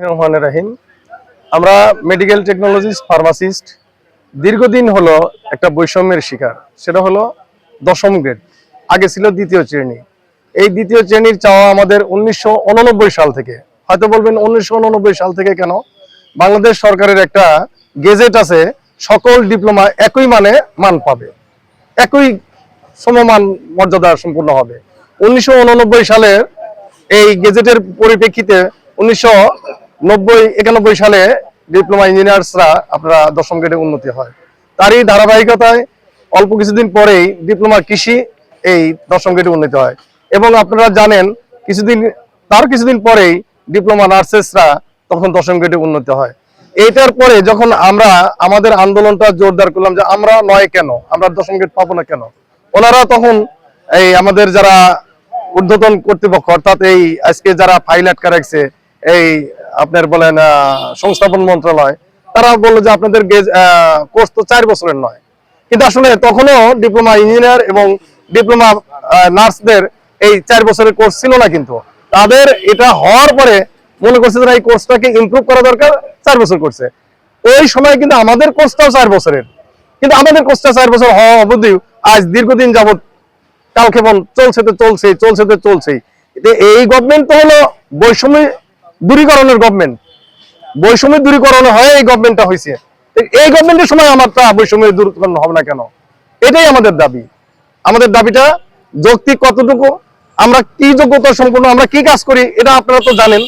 রাহিম। আমরা medical technologist pharmacist দীর্ঘদিন হলো একটা বৈষম্যের শিকার। সেটা হলো দশম গ্রেড আগে ছিল দ্বিতীয় শ্রেণি। এই দ্বিতীয় শ্রেণির চাওয়া আমাদের উনিশশো উননব্বই সাল থেকে। হয়তো বলবেন উনিশশো উননব্বই সাল থেকে কেন? বাংলাদেশ সরকারের একটা গেজেট আছে, সকল ডিপ্লোমা একই মানে মান পাবে। একই সমমান মর্যাদা সম্পূর্ণ হবে। উনিশশো উননব্বই সালের এই গেজেটের পরিপ্রেক্ষিতে উনিশশো নব্বই, একানব্বই সালে ডিপ্লোমা ইঞ্জিনিয়ার্সরা আপনারা দশম গ্রেডে উন্নতি হয়। তারই ধারাবাহিকতায় অল্প কিছুদিন পরেই ডিপ্লোমা কৃষি এই দশম গ্রেডে উন্নতি হয়। এবং আপনারা জানেন, কিছুদিন, তার কিছুদিন পরেই ডিপ্লোমা নার্সেসরা তখন দশম গ্রেডে উন্নতি হয়। এইটার পরে যখন আমরা আমাদের আন্দোলনটা জোরদার করলাম যে আমরা নয় কেন? আমরা দশম গ্রেড পাবো না কেন? ওনারা তখন এই আমাদের যারা ঊর্ধ্বতন কর্তৃপক্ষ, অর্থাৎ এই আজকে যারা ফাইল আটকা রাখছে, এই আপনার বলেন সংস্থাপন মন্ত্রণালয়, তারা বলল যে আপনাদের কোর্স তো চার বছরের নয়। কিন্তু আসলে তখনও ডিপ্লোমা ইঞ্জিনিয়ার এবং ডিপ্লোমা নার্সদের এই চার বছরের কোর্স ছিল না কিন্তু। তাদের এটা হওয়ার পরে মনে করছে যে এই কোর্সটাকে ইমপ্রুভ করা দরকার, চার বছর করছে। ওই সময় কিন্তু আমাদের কোর্সটাও চার বছরের। কিন্তু আমাদের কোর্সটা চার বছর হওয়া অবধি আজ দীর্ঘদিন যাবত কালক্ষেপণ চলছে তো চলছেই, চলছে তো চলছেই। এই গভর্নমেন্ট তো হলো বৈষম্য দূরীকরণের গভর্নমেন্ট বৈষম্য দূরীকরণ হয়ে এই গভর্নমেন্টটা হয়েছে এই গভর্নমেন্টের সময় আমার তা বৈষম্য দূরীকরণ হবে না কেন? এটাই আমাদের দাবি। আমাদের দাবিটা যৌক্তিক কতটুকু, আমরা কি যোগ্যতা সম্পূর্ণ আমরা কি কাজ করি, এটা আপনারা তো জানেন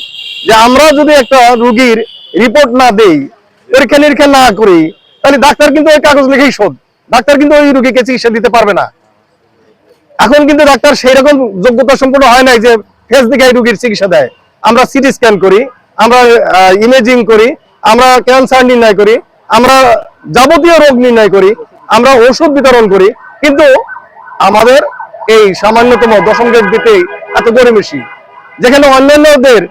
যে আমরা যদি একটা রুগীর রিপোর্ট না দেই, পরীক্ষা নিরীক্ষা না করি, তাহলে ডাক্তার কিন্তু ওই কাগজ লিখেই শোধ। ডাক্তার কিন্তু ওই রুগীকে চিকিৎসা দিতে পারবে না। এখন কিন্তু ডাক্তার সেই রকম যোগ্যতা সম্পূর্ণ হয় নাই যে ফেস দিকে এই রুগীর চিকিৎসা দেয়। আমরা সিটি স্ক্যান করি, আমরা ইমেজিং করি, আমরা ক্যান্সার নির্ণয় করি, আমরা যাবতীয় রোগ নির্ণয় করি, আমরা ওষুধ বিতরণ করি, কিন্তু আমাদের এই সামান্যতম দশম গেট দিতেই এত গরিবেশি যেখানে অন্যান্যদের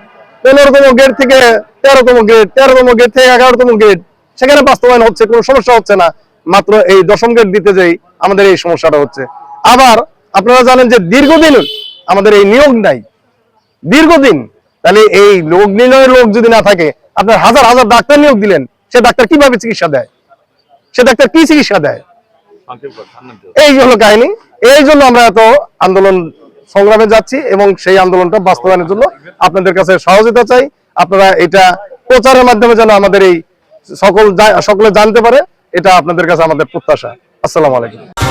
পনেরোতম গেট থেকে তেরোতম গেট তেরোতম গেট থেকে এগারোতম গেট সেখানে বাস্তবায়ন হচ্ছে, কোনো সমস্যা হচ্ছে না। মাত্র এই দশম গেট দিতে যেই আমাদের এই সমস্যাটা হচ্ছে। আবার আপনারা জানেন যে দীর্ঘদিন আমাদের এই নিয়োগ নাই। দীর্ঘদিন তাহলে এই লোক নির্ণয়ের লোক যদি না থাকে, আপনার হাজার হাজার ডাক্তার নিয়োগ দিলেন, সে ডাক্তার কীভাবে চিকিৎসা দেয়? সে ডাক্তার কি চিকিৎসা দেয়? এই হলো কাহিনী। এই জন্য আমরা এত আন্দোলন সংগ্রামে যাচ্ছি এবং সেই আন্দোলনটা বাস্তবায়নের জন্য আপনাদের কাছে সহযোগিতা চাই। আপনারা এটা প্রচারের মাধ্যমে যেন আমাদের এই সকল সকলে জানতে পারে, এটা আপনাদের কাছে আমাদের প্রত্যাশা। আসসালামু আলাইকুম।